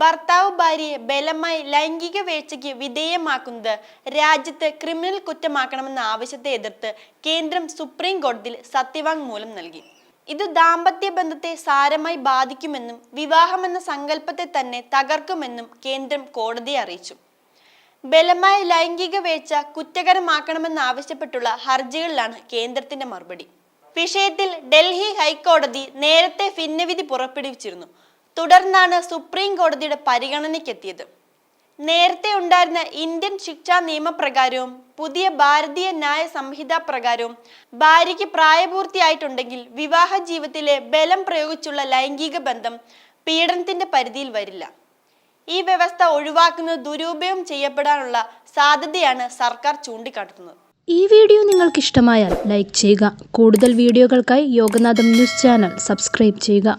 ഭർത്താവ് ഭാര്യയെ ബലമായി ലൈംഗിക വേഴ്ചയ്ക്ക് വിധേയമാക്കുന്നത് രാജ്യത്ത് ക്രിമിനൽ കുറ്റമാക്കണമെന്ന ആവശ്യത്തെ എതിർത്ത് കേന്ദ്രം സുപ്രീം കോടതിയിൽ സത്യവാങ്മൂലം നൽകി. ഇത് ദാമ്പത്യ ബന്ധത്തെ സാരമായി ബാധിക്കുമെന്നും വിവാഹമെന്ന സങ്കല്പത്തെ തന്നെ തകർക്കുമെന്നും കേന്ദ്രം കോടതിയെ അറിയിച്ചു. ബലമായ ലൈംഗിക വേഴ്ച കുറ്റകരമാക്കണമെന്നാവശ്യപ്പെട്ടുള്ള ഹർജികളിലാണ് കേന്ദ്രത്തിന്റെ മറുപടി. വിഷയത്തിൽ ഡൽഹി ഹൈക്കോടതി നേരത്തെ ഭിന്നവിധി പുറപ്പെടുവിച്ചിരുന്നു. തുടർന്നാണ് സുപ്രീം കോടതിയുടെ പരിഗണനയ്ക്കെത്തിയത്. നേരത്തെ ഉണ്ടായിരുന്ന ഇന്ത്യൻ ശിക്ഷാ നിയമപ്രകാരവും പുതിയ ഭാരതീയ ന്യായ സംഹിത പ്രകാരവും ഭാര്യയ്ക്ക് പ്രായപൂർത്തിയായിട്ടുണ്ടെങ്കിൽ വിവാഹ ജീവിതത്തിലെ ബലം പ്രയോഗിച്ചുള്ള ലൈംഗിക ബന്ധം പീഡനത്തിന്റെ പരിധിയിൽ വരില്ല. ഈ വ്യവസ്ഥ ഒഴിവാക്കുന്നത് ദുരുപയോഗം ചെയ്യപ്പെടാനുള്ള സാധ്യതയാണ് സർക്കാർ ചൂണ്ടിക്കാട്ടുന്നത്. ഈ വീഡിയോ നിങ്ങൾക്ക് ഇഷ്ടമായാൽ ലൈക്ക് ചെയ്യുക. കൂടുതൽ വീഡിയോകൾക്കായി യോഗനാഥം ന്യൂസ് ചാനൽ സബ്സ്ക്രൈബ് ചെയ്യുക.